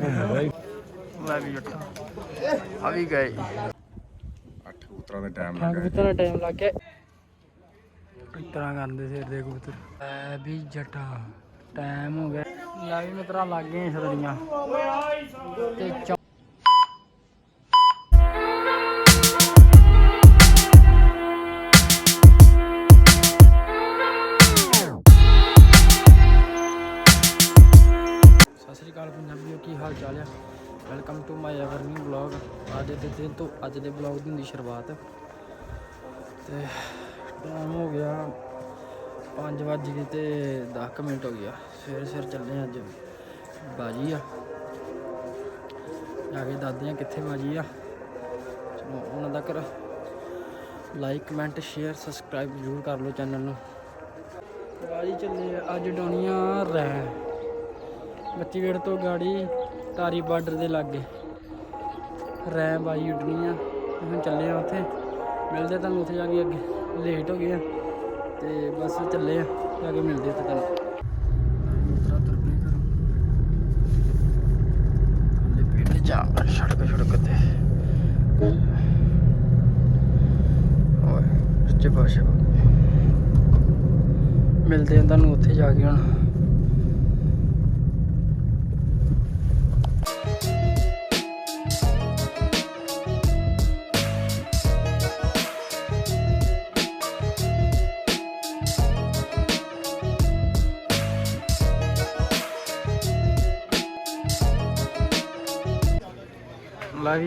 ਲੈ ਵੀ ਜੱਟਾ ਆ ਵੀ ਗਏ। ਅੱਠ ਕਬੂਤਰਾਂ ਦਾ ਟਾਈਮ ਹਾਂ ਕਬੂਤਰ ਦਾ ਟਾਈਮ ਲੱਗ ਗਿਆ। ਇਸ ਤਰ੍ਹਾਂ ਕਰਦੇ ਸਿਰ ਦੇ ਕਬੂਤਰ। ਐ ਵੀ ਜੱਟਾ ਟਾਈਮ ਹੋ ਗਿਆ। ਲੈ ਵੀ ਮਿੱਤਰਾ ਲੱਗ ਗਏ ਸਦਰੀਆਂ ਤੇ ਪੰਜਾਬੀਓ welcome to my ever new blog ਅੱਜ ਦੇ ਦਿਨ ਤੋਂ ਅੱਜ ਦੇ ਬਲੌਗ ਦੀ ਹੁੰਦੀ ਸ਼ੁਰੂਆਤ। ਤੇ ਟਾਈਮ ਹੋ ਗਿਆ 5 ਵੱਜ ਗਏ ਤੇ 10 ਮਿੰਟ ਹੋ ਗਿਆ ਸਵੇਰੇ ਸਵੇਰ ਚੱਲੇ ਅੱਜ। ਬਾਜੀ ਆ। ਜਾ ਕੇ ਦੱਸਦੇ ਆ ਕਿੱਥੇ ਬਾਜੀ ਆ। ਚਲੋ, ਉਹਨਾਂ ਤੱਕ ਲਾਈਕ ਕਮੈਂਟ ਸ਼ੇਅਰ ਸਬਸਕ੍ਰਾਈਬ ਜ਼ਰੂਰ ਕਰ ਲਓ ਚੈਨਲ ਨੂੰ। ਬਾਜੀ ਚੱਲੇ ਅੱਜ ਡਾਉਣੀਆਂ ਰਹਿ ਬੱਚੀ ਗੇੜ ਤੋਂ ਗਾੜੀ। ਤਾਰੀ ਬਾਰਡਰ ਦੇ ਲਾਗੇ। ਰੈ ਬਾਈ ਉੱਡਣੀ ਆ। ਹੁਣ ਚੱਲੇ ਆ ਉੱਥੇ। ਮਿਲਦੇ ਤੁਹਾਨੂੰ ਉੱਥੇ ਜਾ ਕੇ ਅੱਗੇ। ਲੇਟ ਹੋ ਗਏ ਆ। ਤੇ ਬਸ ਚੱਲੇ ਆ। ਜਾ ਕੇ ਮਿਲਦੇ ਉੱਥੇ ਤੁਹਾਨੂੰ। ਉਤਰਾ ਤੁਰ ਪਏ ਘਰੋਂ ਸੜਕ ਸੜਕ ਤੇ। ਓਏ, ਸੱਚੇ ਪਾਸ਼ਾ ਮਿਲਦੇ ਆ ਤੁਹਾਨੂੰ ਉੱਥੇ ਜਾ ਕੇ ਹੁਣ।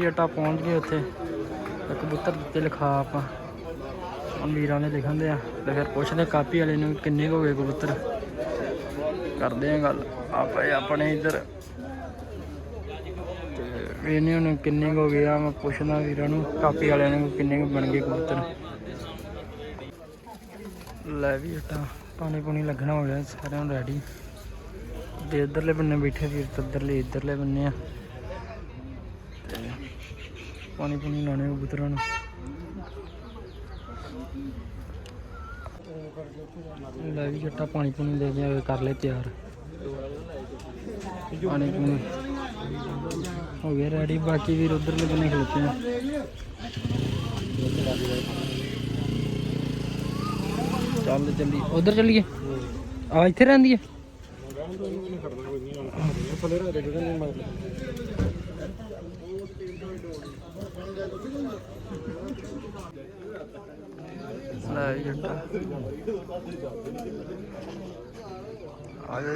ਲੈ ਪਹੁੰਚ ਗਏ ਉੱਥੇ। ਕਬੂਤਰ ਦਿੱਤੇ ਲਿਖਾ ਆਪਾਂ। ਹੁਣ ਵੀਰਾਂ ਨੇ ਲਿਖਣ ਦੇ ਆ। ਤੇ ਫਿਰ ਪੁੱਛਦੇ ਕਾਪੀ ਵਾਲੇ ਨੂੰ ਕਿੰਨੇ ਕੁ ਹੋ ਗਏ ਕਬੂਤਰ ਕਰਦੇ ਆ ਗੱਲ। ਆਪਾਂ ਆਪਣੇ ਇੱਧਰ। ਤੇ ਵੇਨੇ ਹੁਣ ਕਿੰਨੇ ਕੁ ਹੋ ਗਏ ਆ, ਮੈਂ ਪੁੱਛਦਾ ਵੀਰਾਂ ਨੂੰ। ਕਾਪੀ ਵਾਲਿਆਂ ਨੂੰ ਕਿੰਨੇ ਕੁ ਬਣ ਗਏ ਕਬੂਤਰ ਲੈ ਵੀ ਅਟਾ ਪਾਣੀ ਪੂਣੀ ਲੱਗਣਾ ਹੋ ਗਿਆ, ਸਾਰਿਆਂ ਨੂੰ ਰੈਡੀ ਤੇ ਇੱਧਰਲੇ ਬੰਨੇ ਬੈਠੇ ਵੀਰ ਤੇ ਇੱਧਰਲੇ ਬੰਨੇ ਆ। ਪਾਣੀ ਪੂਣੀ ਲਾਉਣੇ ਕਬੂਤਰਾਂ ਨੂੰ। ਲੈ ਵੀ ਜੱਟਾ ਪਾਣੀ ਪੂਣੀ ਦੇ ਕੇ ਕਰ ਲੈ ਤਿਆਰ। ਪਾਣੀ ਪੂਣੀ। ਹੋ ਗਿਆ ਰੈਡੀ ਬਾਕੀ ਵੀਰ ਉਧਰਲੇ ਬੰਨੇ ਖਲੋਤੇ ਆ। ਚੱਲ ਚੱਲੀ ਉਧਰ ਚੱਲੀਏ? ਆ ਇੱਥੇ ਰਹਿੰਦੀ ਹੈ? ਆਏ ਵੀ ਜੱਟਾ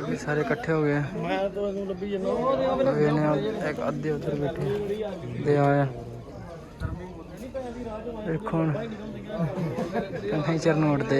ਵੀ ਸਾਰੇ ਇਕੱਠੇ ਹੋ ਗਏ। ਮੈਂ ਤਾਂ ਇਹਨੂੰ ਲੱਭੀ ਜਾਂਦਾ ਇੱਕ ਅੱਧੇ ਉਧਰ ਬੈਠੇ। ਤੇ ਆਇਆ ਦੇਖੋ ਹੁਣ। ਕੰਨਾਂ ਚਰਨ ਉੱਡਦੇ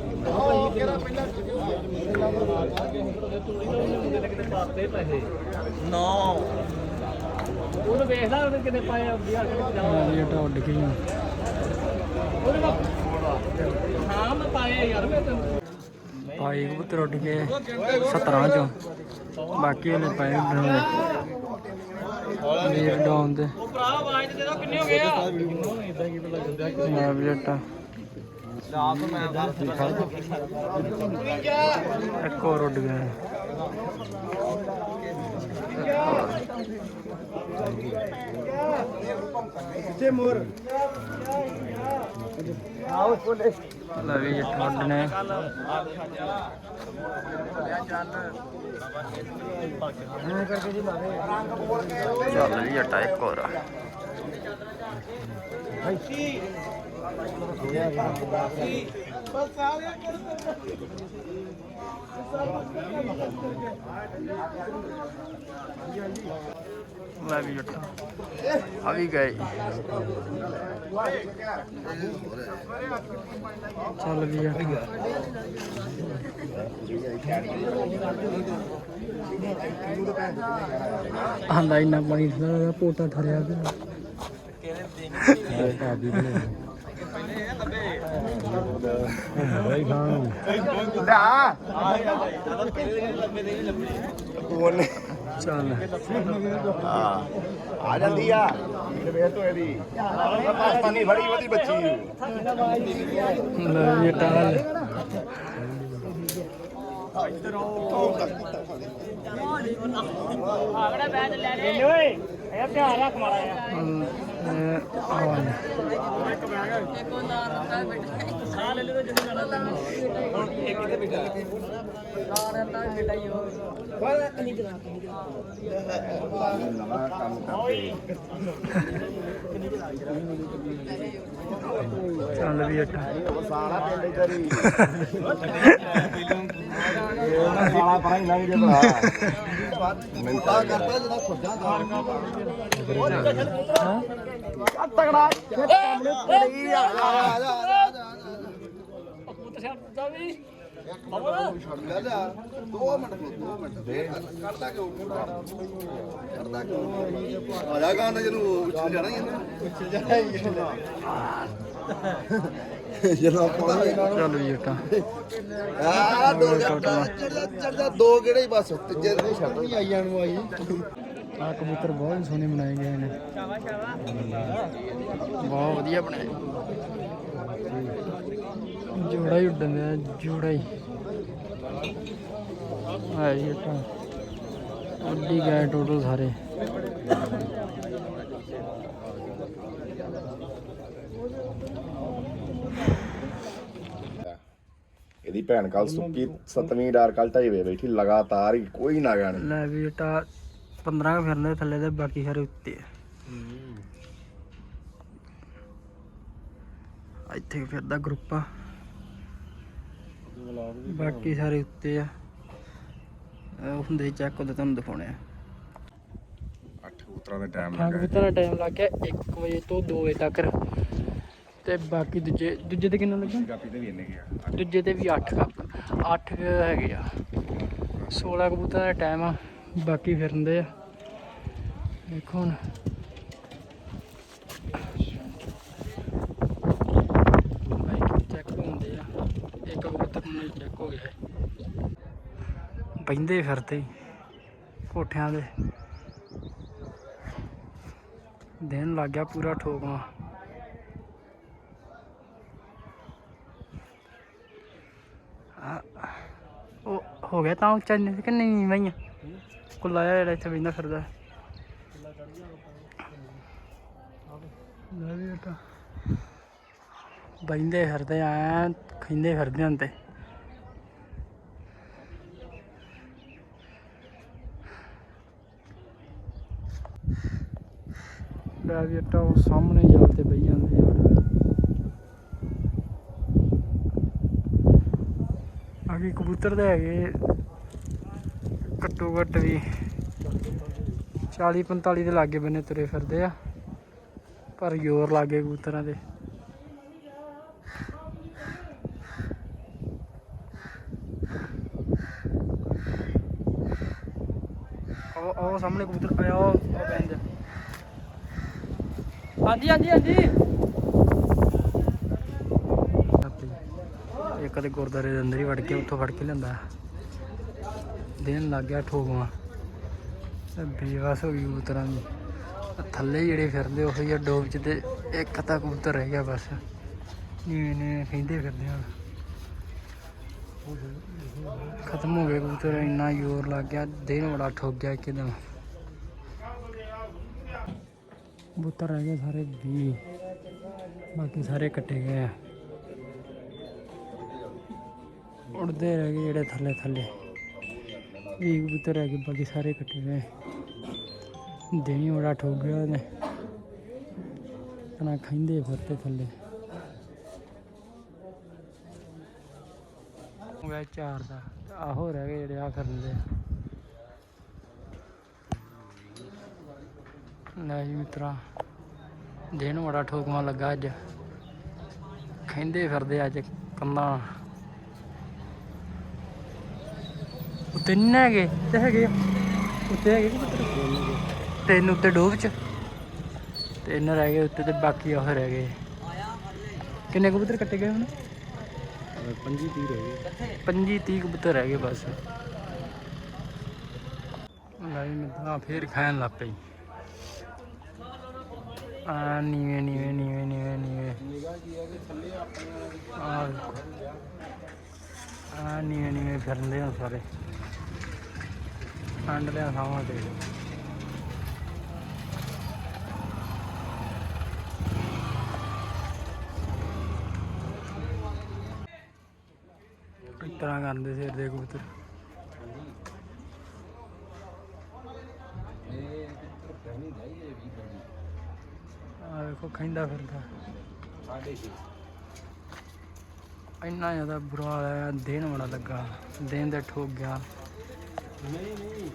ਉਹਨੂੰ ਵੇਖਦਾ ਉਹਨੇ ਕਿੰਨੇ ਪਾਏ ਆ ਇਹ ਤਾਂ ਉੱਡ ਗਈ ਆ ਹਾਂ ਮੈਂ ਪਾਏ ਯਾਰ ਮੈਂ ਪਾਈ ਕਬੂਤਰ ਉੱਡ ਗਏ 17 ਚੋਂ। ਬਾਕੀ ਇਹਨੇ ਪਾਏ ਬਣਾਉਣੇ। ਵੀਰ ਡਾਉਨ ਦੇ ਭਰਾ ਆਵਾਜ਼ ਦੇ ਦੋ ਕਿੰਨੇ ਹੋ ਗਏ ਆ ਮੈਂ ਵੀ ਜੱਟਾ ਇੱਕ ਹੋਰ ਉੱਡ ਗਿਆ। ਕਿੱਥੇ ਮੋਰ ਆਓ ਛੋਲੇ ਲੈ ਵੀ ਜੱਟਾ ਉੱਡਨੇ ਚੱਲ ਵੀ ਜੱਟਾ ਇੱਕ ਹੋਰ ਆ। ਲੈ ਵੀ ਜੱਟਾ ਆ ਵੀ ਗਏ। ਚੱਲ ਵੀ ਆ। ਆਂਦਾ ਇੰਨਾ ਪਾਣੀ ਥੋੜਾ ਪੋਟਾ ਠਰਿਆ ਪਿਆ ਲਿਆ ਕੋਨੇ ਚੱਲ ਹਾਂ। ਆ ਜਾਂਦੀ ਆ ਵੇਰ ਤੋਂ ਇਹਦੀ ਪਾਕਿਸਤਾਨੀ ਫੜੀ ਉਹਦੀ ਬੱਚੀ ਲੈ ਵੀ ਜੱਟਾ ਨਵਾਂ ਕੰਮ ਕਰਦੇ ਚੱਲ ਵੀ ਜੱਟਾ ਉਹ ਪਿੰਡ ਇੱਧਰ ਹੀ। ਇਹ ਸਾਲਾ ਪਰਾਂ ਹੀ ਲੰਘ ਜੇ ਭਰਾ ਮਿੰਤਾ ਕਰਦਾ ਜਿਹੜਾ ਖੁੱਡਾ ਦਾ ਤਗੜਾ ਆ। ਆ ਜਾ ਆ ਜਾ ਆਇਆ ਗਾਣਾ ਜਿਹਨੂੰ ਉੱਛਲ ਜਾਣਾ ਹੀ ਉੱਛਲ ਜਾਣਾ ਹੀ ਜਦੋਂ ਪਾਣੀ ਚੱਲ ਵੀ ਜੱਟਾ ਆ ਦੋ ਚੜਦਾ ਚੜਦਾ ਦੋ ਕਿਹੜੇ ਹੀ ਬਸ ਤੀਜੇ ਦਿਨ ਛੱਡ ਨਹੀਂ ਆਈਆਂ ਨੂੰ ਆਈ। ਆ ਕਬੂਤਰ ਬਹੁਤ ਸੋਹਣੇ ਬਣਾਏ ਗਏ ਨੇ। ਬਹੁਤ ਵਧੀਆ ਬਣਾਏ। ਜੋੜਾ ਹੀ ਉੱਡਣ ਦਿਆ ਜੋੜਾ ਹੀ। ਆ ਜੀ ਤਾਂ ਅੱਡੀ ਗਏ ਟੋਟਲ ਸਾਰੇ। ਇਹਦੀ ਭੈਣ ਕੱਲ ਸੁੱਕੀ ਸਤਵੀਂ ਡਾਰ ਕੱਲ ਢਾਈ ਵੇ ਬੈਠੀ ਲਗਾਤਾਰ ਹੀ ਕੋਈ ਨਾ ਗਾਣ ਲੈ ਵੀ ਬੇਟਾ 15 ਕੁ ਫਿਰਨੇ ਥੱਲੇ ਤੇ ਬਾਕੀ ਸਾਰੇ ਉੱਤੇ ਆ। ਇੱਥੇ ਫਿਰਦਾ ਗਰੁੱਪ ਆ। ਬਾਕੀ ਸਾਰੇ ਉੱਤੇ ਆ। ਉਹ ਹੁੰਦੇ ਚੈੱਕ ਉਹਦੇ ਤੁਹਾਨੂੰ ਦਿਖਾਉਣੇ ਆ। ਅੱਠ ਕਬੂਤਰਾਂ ਦਾ ਟਾਈਮ ਲੱਗਾ ਕਬੂਤਰ ਦਾ ਟਾਈਮ ਲੱਗ ਗਿਆ 1 ਵਜੇ ਤੋਂ 2 ਵਜੇ ਤੱਕ। ਤੇ ਬਾਕੀ ਦੂਜੇ ਦੂਜੇ ਤੇ ਕਿੰਨਾ ਲੱਗਾ ਕਾਪੀ ਤੇ ਵੀ ਇੰਨੇ ਗਿਆ ਦੂਜੇ ਤੇ ਵੀ 8 ਕੱਪ 8 ਹੈਗੇ ਆ। 16 ਕਬੂਤਰਾਂ ਦਾ ਟਾਈਮ ਆ। ਬਾਕੀ ਫਿਰਨਦੇ ਆ। ਦੇਖੋ ਹੁਣ। ਬਾਈਕ ਚੈੱਕ ਹੁੰਦੇ ਆ। ਇੱਕ ਕਬੂਤਰ ਨੂੰ ਚੈੱਕ ਹੋ ਗਿਆ ਬੈਂਦੇ ਫਿਰਦੇ ਕੋਠਿਆਂ ਦੇ। ਦਿਨ ਲੱਗ ਗਿਆ ਪੂਰਾ ਠੋਕਵਾ। ਉਹ ਹੋ ਗਿਆ ਤਾਂ ਉੱਚਾ ਨਹੀਂ ਕਿ ਨਹੀਂ ਵਈਆਂ ਕੁੱਲਾ ਜਿਹਾ ਜਿਹੜਾ ਇੱਥੇ ਬੈਂਦਾ ਫਿਰਦਾ। ਲੈ ਵੀ ਬੇਟਾ ਬੈਂਦੇ ਫਿਰਦੇ ਆ ਖਿੰਦੇ ਫਿਰਦੇ ਹੁੰਦੇ ਲੈ ਵੀ ਬੇਟਾ ਉਹ ਸਾਹਮਣੇ ਜਾਲ ਤੇ ਬਈ ਜਾਂਦੇ ਯਾਰ ਆਗੇ ਕਬੂਤਰ ਦੇ ਹੈਗੇ। ਘੱਟੋ ਘੱਟ ਵੀ 40 45 ਦੇ ਲਾਗੇ ਬੰਨੇ ਤੁਰੇ ਫਿਰਦੇ ਆ। ਪਰ ਜ਼ੋਰ ਲੱਗੇ ਕਬੂਤਰਾਂ ਦੇ। ਉਹ ਉਹ ਸਾਹਮਣੇ ਕਬੂਤਰ ਆਇਆ ਉਹ ਬੈਂਦ ਹਾਂਜੀ ਹਾਂਜੀ ਹਾਂਜੀ। ਇੱਕ ਤੇ ਗੁਰਦਾਰੇ ਦੇ ਅੰਦਰ ਹੀ ਵੜ ਕੇ ਉੱਥੋਂ ਫੜ ਕੇ ਲਿਆਂਦਾ। ਦਿਨ ਲੱਗ ਗਿਆ ਠੋਕਵਾ। ਬੇਵਸ ਹੋ ਗਈ ਕਬੂਤਰਾਂ ਦੀ। ਥੱਲੇ ਜਿਹੜੇ ਫਿਰਦੇ, ਉਹ ਹੀ ਡੋਬ ਚ ਤੇ ਇੱਕ ਤਾਂ ਕਬੂਤਰ ਰਹਿ ਗਿਆ ਬਸ। ਨੀਵੇਂ ਨੀਵੇਂ ਖਿੰਦੇ ਫਿਰਦੇ ਹੁਣ ਖਤਮ ਹੋ ਗਏ ਕਬੂਤਰ, ਇੰਨਾ ਜ਼ੋਰ ਲੱਗ ਗਿਆ, ਦਿਨ ਬੜਾ ਠੋਕ ਗਿਆ ਇੱਕਦਮ ਕਬੂਤਰ ਰਹਿ ਗਏ ਸਾਰੇ 20 ਬਾਕੀ ਸਾਰੇ ਕੱਟੇ ਗਏ ਆ। ਉੜਦੇ ਰਹਿ ਗਏ ਜਿਹੜੇ ਥੱਲੇ ਥੱਲੇ। ਵੀਹ ਕਬੂਤਰ ਰਹਿ ਗਏ ਬਾਕੀ ਸਾਰੇ ਕੱਟੇ ਗਏ ਦੇਣੀ ਬੜਾ ਠੋਕ ਗਿਆ ਉਹਨੇ। ਕਨਾ ਖੈਂਦੇ ਫਿਰਤੇ ਥੱਲੇ। ਹੋ ਚਾਰ ਦਾ। ਆਹੋ ਰਹਿ ਗਏ ਜਿਹੜੇ ਆ ਫਿਰਦੇ ਲੈ ਜੀ ਮਿੱਤਰਾ ਦਿਨ ਬੜਾ ਠੋਕਵਾ ਲੱਗਾ ਅੱਜ। ਖੈਂਦੇ ਫਿਰਦੇ ਅੱਜ ਕੰਨਾਂ ਉੱਤੇ ਨਹੀਂ ਨਾ ਹੈਗੇ। ਤੇ ਹੈਗੇ ਆ। ਉੱਤੇ ਹੈਗੇ ਕਿ ਪੁੱਤਰ? ਤਿੰਨ ਉੱਤੇ ਡੋਬ ਚ। ਤਿੰਨ ਰਹਿ ਗਏ ਉੱਤੇ ਤੇ ਬਾਕੀ ਉਹ ਰਹਿ ਗਏ। ਕਿੰਨੇ ਕਬੂਤਰ ਕੱਟੇ ਗਏ ਹੁਣ? 25 30 ਰਹਿ ਗਏ। 25 30 ਕਬੂਤਰ ਰਹਿ ਗਏ ਬਸ। ਲਾਈ ਮਿੱਤਰਾ ਫੇਰ ਖਾਣ ਲੱਗ ਪਈ। ਆ ਨੀਵੇਂ ਨੀਵੇਂ ਨੀਵੇਂ ਨੀਵੇਂ ਨੀਵੇਂ। ਨਿਗਾ ਕੀ ਹੈ ਕਿ ਥੱਲੇ ਆਪਣੇ ਆ ਆ ਨੀਵੇਂ ਨੀਵੇਂ ਫਿਰਦੇ ਆ ਸਾਰੇ। ਅੰਡ ਲਿਆ ਥਾਵਾਂ ਤੇ। ਇਸ ਤਰ੍ਹਾਂ ਕਰਦੇ ਸਿਰ ਦੇ ਕਬੂਤਰ। ਇਹ ਆ ਵੇਖੋ ਖੈਂਦਾ ਫਿਰਦਾ। ਸਾਡੇ ਛੇ ਇੰਨਾ ਜ਼ਿਆਦਾ ਬੁਰਾ ਹਾਲ ਹੈ, ਦਿਨ ਬੜਾ ਲੱਗਾ। ਦਿਨ ਦਾ ਠੋਕ ਗਿਆ। ਨਹੀਂ ਨਹੀਂ।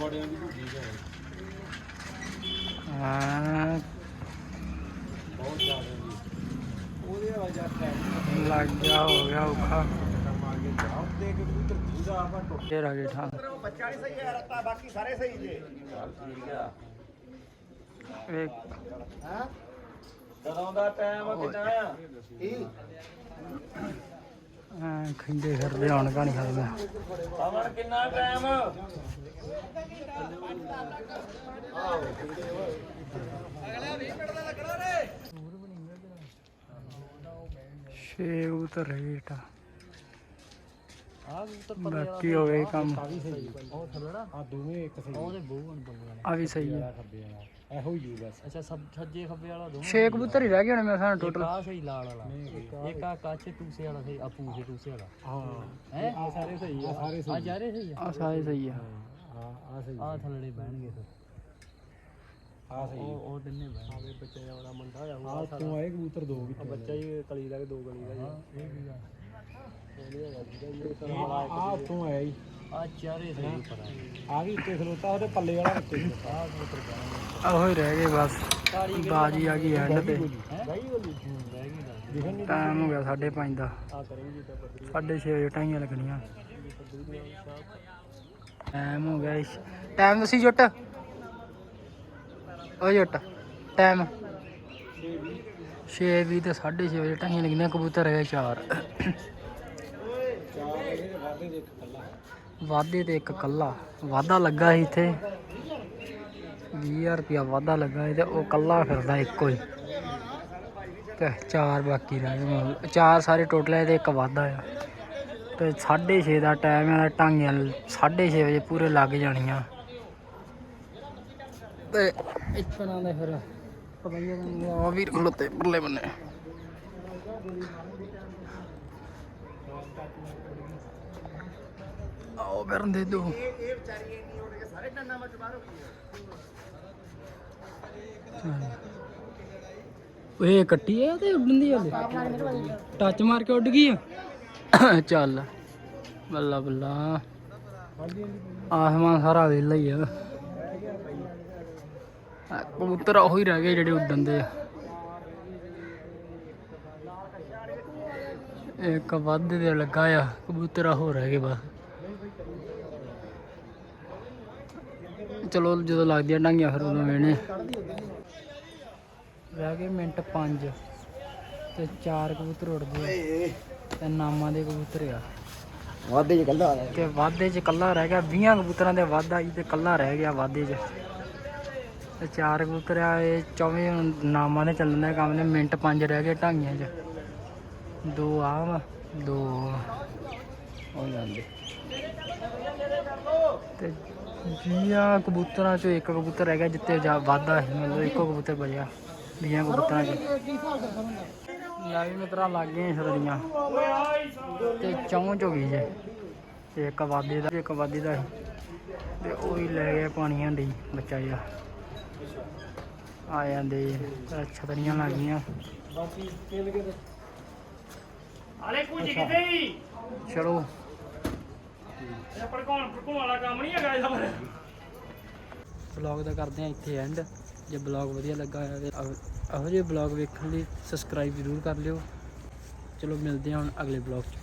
ਬੜਿਆਂ ਦੀ ਭੁੱਜੀ ਹੈ। ਆ ਬਹੁਤ ਜ਼ਿਆਦਾ ਜੀ। ਉਹਦੇ ਵਜ੍ਹਾ ਟਾਈਮ ਲੱਗ ਗਿਆ ਹੋ ਗਿਆ ਔਖਾ। ਮਾਰ ਕੇ ਜਾਓ। ਤੇ ਕਬੂਤਰ ਦੂਜਾ ਆਪਾਂ ਟੁੱਟ ਫੇਰ ਆ ਗਏ ਠਾਂ ਬੱਚਾ ਨਹੀਂ ਸਹੀ ਹੈ ਰੱਤਾ ਬਾਕੀ ਸਾਰੇ ਸਹੀ ਜੇ ਚੱਲ ਠੀਕ ਆ। ਵੇਖ। ਹਾਂ? ਕਦੋਂ ਦਾ ਟਾਈਮ ਕਿੰਨਾ ਆ? ਕੀ? ਐਂ ਖੈਂਦੇ ਫਿਰਦੇ ਹੁਣ ਕਹਾਣੀ ਖਤਮ ਪਵਨ ਕਿੰਨਾ ਟਾਈਮ ਛੇ ਉਤਰ ਰਹੀ ਬੇਟਾ ਆ ਕਬੂਤਰ ਬਾਕੀ ਹੋ ਗਏ ਕੰਮ। ਉਹ ਥੱਲੜਾ ਆ ਦੋਵੇਂ ਇੱਕ ਸਹੀ ਉਹਦੇ ਬਹੂ ਬਣ ਬੱਲੂ ਆ ਵੀ ਸਹੀ ਹੈ। ਖੱਬੇ ਵਾਲਾ। ਇਹੋ ਹੀ ਬਸ। ਅੱਛਾ ਸਭ ਸੱਜੇ ਖੱਬੇ ਵਾਲਾ ਦੋਵੇਂ। ਛੇ ਕਬੂਤਰ ਹੀ ਰਹਿ ਗਏ ਹੋਣੇ ਮੇਰੇ ਸਾਹ ਇੱਕ ਟੋਟਲ ਆ ਸਹੀ ਲਾਲ ਵਾਲਾ। ਇੱਕ ਆ ਕਾਚੇ ਟੂਸੇ ਵਾਲਾ ਸਹੀ ਆ ਪੂਸੇ ਟੂਸੇ ਵਾਲਾ। ਹਾਂ। ਹੈ? ਆ ਸਾਰੇ ਸਹੀ ਆ ਸਾਰੇ ਆ ਜਾ ਰਹੇ ਸਹੀ ਆ ਆ ਸਾਰੇ ਸਹੀ ਆ ਹਾਂ ਆ ਸਹੀ ਆ ਥੱਲੜੇ ਬਹਿਣਗੇ ਫਿਰ। ਆ ਸਹੀ ਉਹ ਉਹ ਤਿੰਨੇ ਬਹਿਣਗੇ। ਬੱਚੇ ਵਾਲਾ ਮੁੰਡਾ ਆ ਆ ਤੂੰ ਆਏ ਕਬੂਤਰ ਦੋ ਵੀ ਬੱਚਾ ਹੀ ਕਲੀ ਦਾ ਦੋ ਗਲੀ ਦਾ ਜੀ ਇਹ ਵੀ ਆ। ਇਹਨੇ ਆ ਆ ਆਇਆ ਹੀ ਆ ਚਾਰੇ ਸਹੀ ਉੱਪਰ ਆ ਵੀ ਉੱਤੇ ਖਲੋਤਾ ਉਹਦੇ ਪੱਲੇ ਵਾਲਾ ਉੱਤੇ ਆਹੋ ਹੀ ਰਹਿ ਗਏ ਬਸ ਬਾਜੀ ਆ ਗਈ ਐਂਡ ਤੇ ਟਾਈਮ ਹੋ ਗਿਆ 5:30 ਦਾ ਆ ਕਰੇਂਗੀ 6:30 ਵਜੇ ਟਾਈਆਂ ਲੱਗਣੀਆਂ ਟਾਈਮ ਹੋ ਗਿਆ ਟਾਈਮ ਦੱਸੀ ਜੁੱਟ ਓ ਜੁੱਟ ਟਾਈਮ 6 ਵੀ ਤੇ 6:30 ਵਜੇ ਟਾਈਆਂ ਲੱਗਣੀਆਂ ਕਬੂਤਰ ਹੈਗੇ ਚਾਰ। ਵਾਧੇ ਤੇ ਇੱਕ ਕੱਲਾ। ਵਾਧਾ ਲੱਗਾ ਸੀ ਇੱਥੇ। 20000 ਰੁਪਿਆ ਵਾਧਾ ਲੱਗਾ ਸੀ ਤੇ ਉਹ ਕੱਲਾ ਫਿਰਦਾ ਇੱਕੋ ਹੀ। ਤੇ ਚਾਰ ਬਾਕੀ ਰਹਿ ਗਏ ਚਾਰ ਸਾਰੇ ਟੋਟਲ ਹੈ ਤੇ ਇੱਕ ਵਾਧਾ ਆ। ਤੇ 6:30 ਦਾ ਟਾਈਮ ਹੈ ਟਾਂਗੀਆਂ 6:30 ਵਜੇ ਪੂਰੇ ਲੱਗ ਜਾਣੀਆਂ। ਤੇ ਇਸ ਤਰ੍ਹਾਂ ਫਿਰ ਆ ਵੀਰ ਖਲੋਤੇ ਪਰਲੇ ਬੰਨੇ। ਆਓ ਫਿਰਨ ਦੇ ਦੋ। ਇਹ ਵਿਚਾਰੀ ਇੰਨੀ ਉੱਡ ਕੇ ਸਾਰੇ ਡੰਡਾ ਵਿੱਚ ਬਾਹਰ ਹੋ ਓਏ ਕੱਟੀ ਆ ਤੇ ਉੱਡਣ ਦੀ ਹਲੇ? ਟੱਚ ਮਾਰ ਕੇ ਉੱਡ ਗਈ ਆ? ਚੱਲ। ਬੱਲਾ ਬੱਲਾ। ਆਸਮਾਨ ਸਾਰਾ ਵੇਲਾ ਹੀ ਆ, ਕਬੂਤਰ ਉਹੀ ਰਹਿ ਗਏ ਜਿਹੜੇ ਉੱਡਣ ਦੇ ਆ। ਇੱਕ ਵਾਧੇ ਦੇ ਲੱਗਾ ਆ ਕਬੂਤਰ ਹੋ ਰਹਿ ਗਏ ਬਸ। ਚਲੋ ਜਦੋਂ ਲੱਗਦੀਆਂ ਡਾਂਗੀਆਂ ਫਿਰ ਉਦੋਂ ਵੇਣੇ ਰਹਿ ਗਏ ਮਿੰਟ 5 ਤੇ ਚਾਰ ਕਬੂਤਰ ਉੜਦੇ ਆ ਤੇ ਨਾਮਾਂ ਦੇ ਕਬੂਤਰ ਆ। ਵਾਦੇ ਚ ਕੱਲਾ ਤੇ ਵਾਧੇ 'ਚ ਕੱਲਾ ਰਹਿ ਗਿਆ 20 ਕਬੂਤਰਾਂ ਦੇ ਵਾਧਾ ਜੀ ਤੇ ਕੱਲਾ ਰਹਿ ਗਿਆ ਵਾਧੇ 'ਚ। ਤੇ ਚਾਰ ਕਬੂਤਰ ਆ, ਇਹ ਚੌਵੇਂ ਹੁਣ ਨਾਮਾਂ ਦੇ ਚੱਲਣ ਦਾ ਕੰਮ ਨੇ, ਮਿੰਟ 5 ਰਹਿ ਗਏ ਢਾਂਗੀਆਂ 'ਚ। ਦੋ ਆ ਵਾ, ਦੋ ਉਹ ਜਾਂਦੇ। ਤੇ ਵੀਹਾਂ ਕਬੂਤਰਾਂ 'ਚੋਂ ਇੱਕ ਕਬੂਤਰ ਰਹਿ ਗਿਆ ਜਿੱਤੇ ਵਾਧਾ ਸੀ, ਮਤਲਬ ਇੱਕੋ ਕਬੂਤਰ ਬਚਿਆ, ਵੀਹਾਂ ਕਬੂਤਰਾਂ 'ਚ। ਯਾ ਵੀ ਮਿੱਤਰਾਂ, ਲੱਗ ਗਏ ਸਰਦੀਆਂ ਤੇ ਚੌਂਚ ਹੋ ਗਈ ਜੇ। ਤੇ ਇੱਕ ਵਾਦੀ ਦਾ, ਇੱਕ ਵਾਦੇ ਦਾ ਸੀ। ਤੇ ਉਹ ਹੀ ਲੈ ਗਿਆ ਪਾਣੀ ਦੀ, ਬੱਚਾ ਜਿਹਾ। ਆ ਜਾਂਦੇ ਛਤਰੀਆਂ ਲੱਗ ਗਈਆਂ। ਆਲੇ ਕੁਝ ਕਿਤੇ ਵੀ ਚਲੋ। ਇਹ ਭੜਕਾਉਣ ਭੜਕਾਉਣ ਵਾਲਾ ਕੰਮ ਨਹੀਂ ਹੈਗਾ ਇਹਦਾ ਪਰ ਬਲੌਗ ਦਾ ਕਰਦੇ ਆ ਇੱਥੇ ਐਂਡ ਜੇ ਬਲੌਗ ਵਧੀਆ ਲੱਗਾ ਹੋਇਆ ਤੇ ਇਹੋ- ਇਹੋ ਜਿਹੇ ਬਲੌਗ ਵੇਖਣ ਲਈ ਸਬਸਕ੍ਰਾਈਬ ਜ਼ਰੂਰ ਕਰ ਲਿਓ। ਚਲੋ ਮਿਲਦੇ ਹਾਂ ਹੁਣ ਅਗਲੇ ਬਲੌਗ 'ਚ।